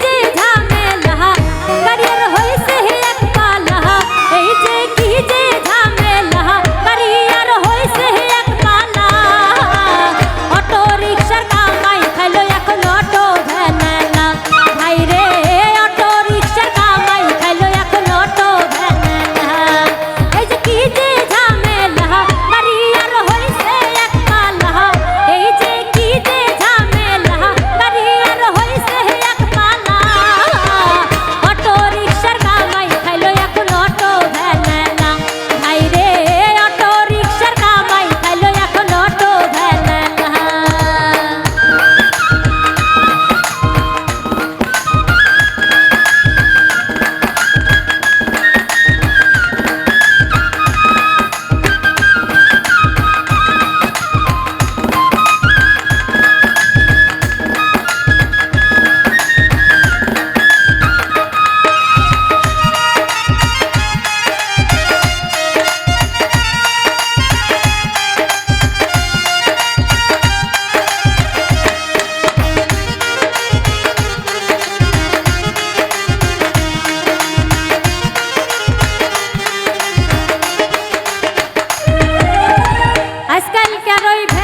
ticket. আজকাল কেনই